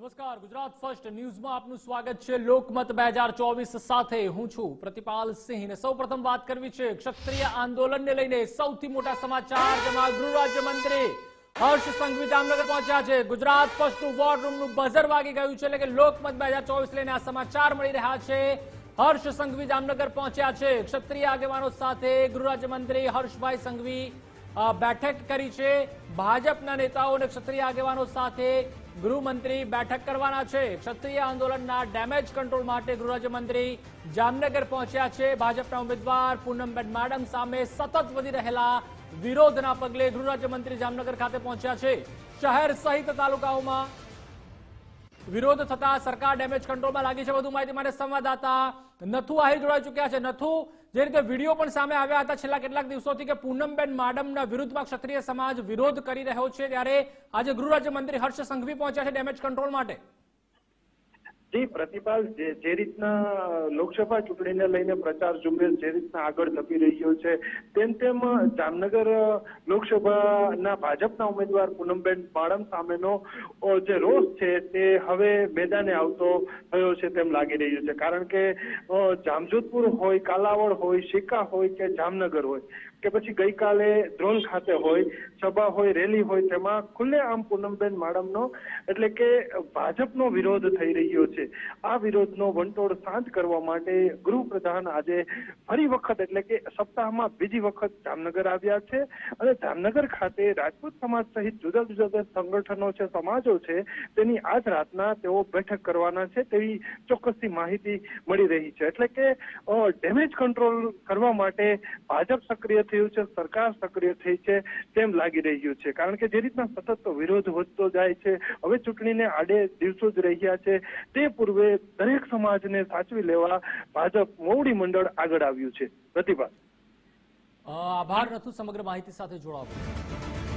નમસ્કાર, ગુજરાત ફર્સ્ટ ન્યૂઝમાં આપનું સ્વાગત છે. લોકમત બે હજાર ચોવીસ સાથે હું છું પ્રતિપાલ સિંહ ને સૌપ્રથમ વાત કરવી છે ક્ષત્રિય આંદોલનને લઈને સૌથી મોટા સમાચાર. જેમાં ગૃહ રાજ્યમંત્રી હર્ષ સંઘવી જામનગર પહોંચ્યા છે. ગુજરાત ફર્સ્ટનું વોર રૂમનું બઝર વાગી ગયું છે. એટલે કે લોકમત બે હજાર ચોવીસ લઈને આ સમાચાર મળી રહ્યા છે. હર્ષ સંઘવી જામનગર પહોંચ્યા છે. ક્ષત્રિય આગેવાનો સાથે ગૃહ રાજ્યમંત્રી હર્ષભાઈ સંઘવી બેઠક કરી છે. ભાજપના નેતાઓ અને ક્ષત્રિય આગેવાનો સાથે ગૃહમંત્રી બેઠક કરવાના છે. ક્ષત્રિય આંદોલનના ડેમેજ કંટ્રોલ માટે ગૃહરાજ્યમંત્રી જામનગર પહોંચ્યા છે. ભાજપના ઉમેદવાર પૂનમબેન માડમ સામે સતત વધી રહેલા વિરોધના પગલે ગૃહરાજ્યમંત્રી જામનગર ખાતે પહોંચ્યા છે. શહેર સહિત તાલુકાઓમાં વિરોધ થતા સરકાર ડેમેજ કંટ્રોલમાં લાગી છે વધુ માહિતી માટે સંવાદદાતા નથુ આહિર જોડાઈ ચુક્યા છે. નથુ, જે રીતે વીડિયો પણ સામે આવ્યા હતા છેલ્લા કેટલાક દિવસોથી કે પૂનમબેન માડમના વિરુદ્ધમાં ક્ષત્રિય સમાજ વિરોધ કરી રહ્યો છે, ત્યારે આજે ગૃહ રાજ્યમંત્રી હર્ષ સંઘવી પહોંચ્યા છે ડેમેજ કંટ્રોલ માટે. જી, પ્રતિપાલ, જે રીતના લોકસભા ચૂંટણીને લઈને પ્રચાર ઝુંબેશ જે રીતના આગળ ધપી રહ્યો છે, તેમ તેમ જામનગર લોકસભાના ભાજપના ઉમેદવાર પૂનમબેન બાળમ સામેનો જે રોષ છે તે હવે મેદાને આવતો થયો છે તેમ લાગી રહ્યું છે. કારણ કે જામજોધપુર હોય, કાલાવડ હોય શિકા હોય કે જામનગર હોય, કે પછી ગઈકાલે ધ્રોલ ખાતે હોય, સભા હોય, રેલી હોય, તેમાં ખુલ્લેઆમ પૂનમબેન માડમનો, એટલે કે ભાજપનો વિરોધ થઈ રહ્યો છે. આ વિરોધનો વંટોળ શાંત કરવા માટે ગૃહપ્રધાન આજે ફરી વખત એટલે કે સપ્તાહમાં બીજી વખત જામનગર આવ્યા છે અને જામનગર ખાતે રાજપૂત સમાજ સહિત જુદા જુદા સંગઠનો છે, સમાજો છે, તેની આજ રાતના તેઓ બેઠક કરવાના છે તેવી ચોક્કસથી માહિતી મળી રહી છે. એટલે કે ડેમેજ કંટ્રોલ કરવા માટે ભાજપ સક્રિય થયું છે, સરકાર સક્રિય થઈ છે તેમ લાગી રહ્યું છે. કારણ કે જે રીતના સતત વિરોધ વધતો જાય છે, હવે ચૂંટણીને આડે દિવસો જ રહ્યા છે, તે પૂર્વે દરેક સમાજને સાચવી લેવા ભાજપ મોવડી મંડળ આગળ આવ્યું છે. પ્રતિભા. આભાર. રથુ સમગ્ર માહિતી સાથે જોડાવા.